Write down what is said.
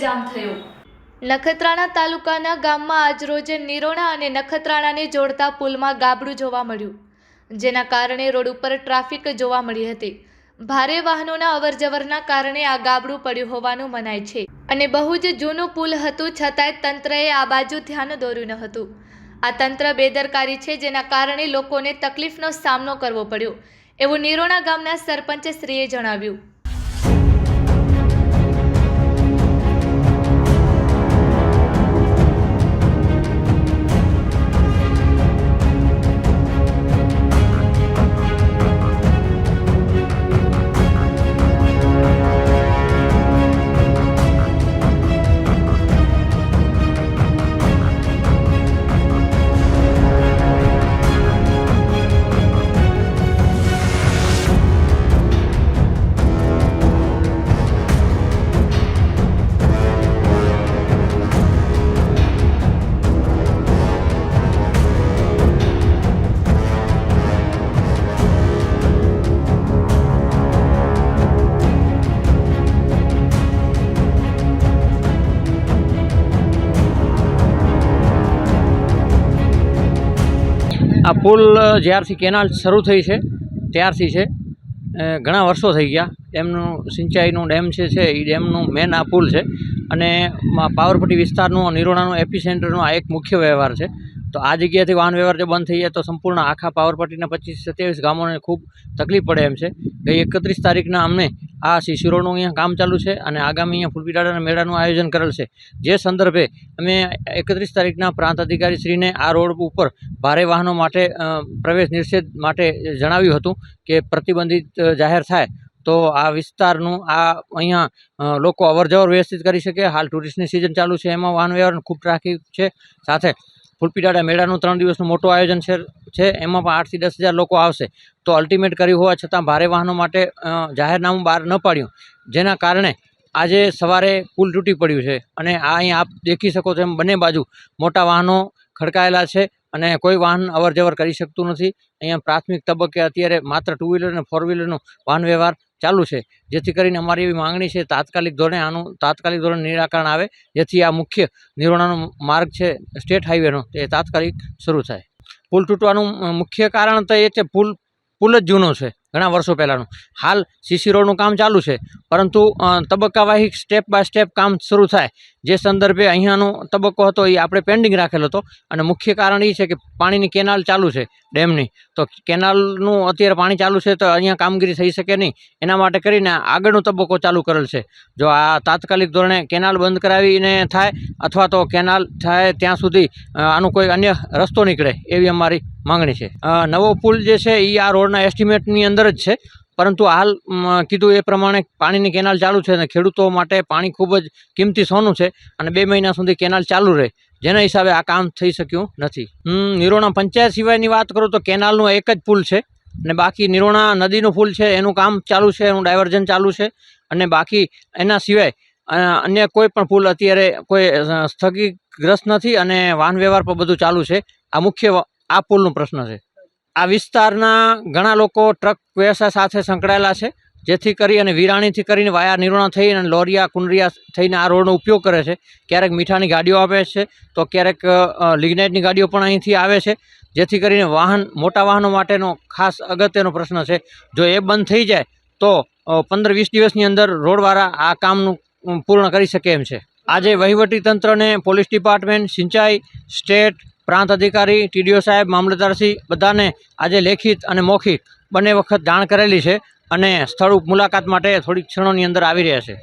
કામ થયો. નખત્રાણા તાલુકાના ગામમાં આજરોજ નિરોણા અને નખત્રાણાને જોડતા પુલમાં ગાબડું જોવા મળ્યું, જેના કારણે રોડ ઉપર ટ્રાફિક જોવા મળી હતી. ભારે વાહનોના અવરજવરના કારણે આ ગાબડું પડ્યું હોવાનું મનાય છે. અને બહુ જ જૂનું પુલ હતું, છતાંય તંત્રએ આ બાજુ ધ્યાન દોર્યું ન હતું. આ તંત્ર બેદરકારી છે, જેના કારણે લોકોને તકલીફનો સામનો કરવો પડ્યો, એવું નિરોણા ગામના સરપંચ શ્રીએ જણાવ્યું. પુલ જ્યારથી કેનાલ શરૂ થઈ છે, ત્યારથી છે. ઘણા વર્ષો થઈ ગયા. ડેમનું સિંચાઈનું ડેમ છે એ ડેમનું મેન આ પુલ છે. અને પાવરપટ્ટી વિસ્તારનું નિરોણાનું એપી સેન્ટરનો આ એક મુખ્ય વ્યવહાર છે. તો આ જગ્યાએથી વાહન વ્યવહાર જો બંધ થઈ જાય તો સંપૂર્ણ આખા પાવરપટ્ટીના પચીસ સત્યાવીસ ગામોને ખૂબ તકલીફ પડે એમ છે. ગઈ એકત્રીસ તારીખના અમને આ શિશિરોનું અહીંયા કામ ચાલુ છે અને આગામી અહીંયા ફૂલપીડાના મેળાનું આયોજન કરેલ છે. જે સંદર્ભે અમે એકત્રીસ તારીખના પ્રાંત અધિકારીશ્રીને આ રોડ ઉપર ભારે વાહનો માટે પ્રવેશ નિષેધ માટે જણાવ્યું હતું કે પ્રતિબંધિત જાહેર થાય તો આ વિસ્તારનું, આ અહીંયા લોકો અવરજવર વ્યવસ્થિત કરી શકે. હાલ ટુરિસ્ટની સિઝન ચાલુ છે, એમાં વાહન વ્યવહાર ખૂબ ટ્રાફિક છે. સાથે ફૂલપીડાડા મેળાનું ત્રણ દિવસનું મોટું આયોજન છે એમાં પણ આઠથી દસ હજાર લોકો આવશે. તો અલ્ટિમેટ કર્યું હોવા છતાં ભારે વાહનો માટે જાહેરનામું બહાર ન પાડ્યું. જેના કારણે આજે સવારે પુલ તૂટી પડ્યું છે. અને આ અહીં આપ દેખી શકો છો એમ બંને બાજુ મોટા વાહનો ખડકાયેલા છે અને કોઈ વાહન અવર કરી શકતું નથી. અહીંયા પ્રાથમિક તબક્કે અત્યારે માત્ર ટુ વ્હીલર અને ફોર વ્હીલરનો વાહન વ્યવહાર ચાલુ છે. જેથી કરીને અમારી એવી માંગણી છે, તાત્કાલિક ધોરણે આનું, તાત્કાલિક ધોરણે નિરાકરણ આવે. જેથી આ મુખ્ય નિર્માણનો માર્ગ છે, સ્ટેટ હાઈવેનો એ તાત્કાલિક શરૂ થાય. પુલ તૂટવાનું મુખ્ય કારણ તો એ છે, પુલ પુલ જ જૂનો છે, ઘણા વર્ષો પહેલાંનું. હાલ સીસી રોડનું કામ ચાલુ છે, પરંતુ તબક્કાવાહી સ્ટેપ બાય સ્ટેપ કામ શરૂ થાય. જે સંદર્ભે અહીંયાનો તબક્કો હતો એ આપણે પેન્ડિંગ રાખેલો હતો. અને મુખ્ય કારણ એ છે કે પાણીની કેનાલ ચાલુ છે, ડેમની. તો કેનાલનું અત્યારે પાણી ચાલુ છે તો અહીંયા કામગીરી થઈ શકે નહીં. એના માટે કરીને આગળનો તબક્કો ચાલુ કરેલ છે. જો આ તાત્કાલિક ધોરણે કેનાલ બંધ કરાવીને થાય અથવા તો કેનાલ થાય ત્યાં સુધી આનો કોઈ અન્ય રસ્તો નીકળે એવી અમારી માંગણી છે. નવો પુલ જે છે એ આ રોડના એસ્ટિમેટની અંદર જ છે. પરંતુ હાલ કીધું એ પ્રમાણે પાણીની કેનાલ ચાલુ છે અને ખેડૂતો માટે પાણી ખૂબ જ કિંમતી સોનું છે અને બે મહિના સુધી કેનાલ ચાલુ રહે. જેના હિસાબે આ કામ થઈ શક્યું નથી. હું નિરોણા પંચાયત સિવાયની વાત કરું તો કેનાલનો એક જ પુલ છે અને બાકી નિરોણા નદીનું પુલ છે, એનું કામ ચાલુ છે, એનું ડાયવર્ઝન ચાલુ છે અને બાકી એના સિવાય અન્ય કોઈ પણ પુલ અત્યારે કોઈ સ્થગિતગ્રસ્ત નથી અને વાહન વ્યવહાર પર બધું ચાલુ છે. આ મુખ્ય આ પુલનો પ્રશ્ન છે. આ વિસ્તારના ઘણા લોકો ટ્રક વ્યવસાય સાથે સંકળાયેલા છે, જેથી કરી અને વિરાણીથી કરીને વાયા નિરોણા થઈને લોરિયા, કુંડરિયા થઈને આ રોડનો ઉપયોગ કરે છે. ક્યારેક મીઠાની ગાડીઓ આવે છે, તો ક્યારેક લિગ્નાઇટની ગાડીઓ પણ અહીંથી આવે છે, જેથી કરીને વાહન, મોટા વાહનો માટેનો ખાસ અગત્યનો પ્રશ્ન છે. જો એ બંધ થઈ જાય, તો પંદર વીસ દિવસની અંદર રોડવાળા આ કામનું પૂર્ણ કરી શકે એમ છે. આજે વહીવટી તંત્રને પોલીસ ડિપાર્ટમેન્ટ, સિંચાઈ, સ્ટેટ પ્રાંત અધિકારી, ટીડીઓ સાહેબ, મામલતદારશ્રી બધાને આજે લેખિત અને મૌખિક બંને વખત જાણ કરેલી છે અને સ્થળ મુલાકાત માટે થોડીક ક્ષણોની અંદર આવી રહ્યા છે.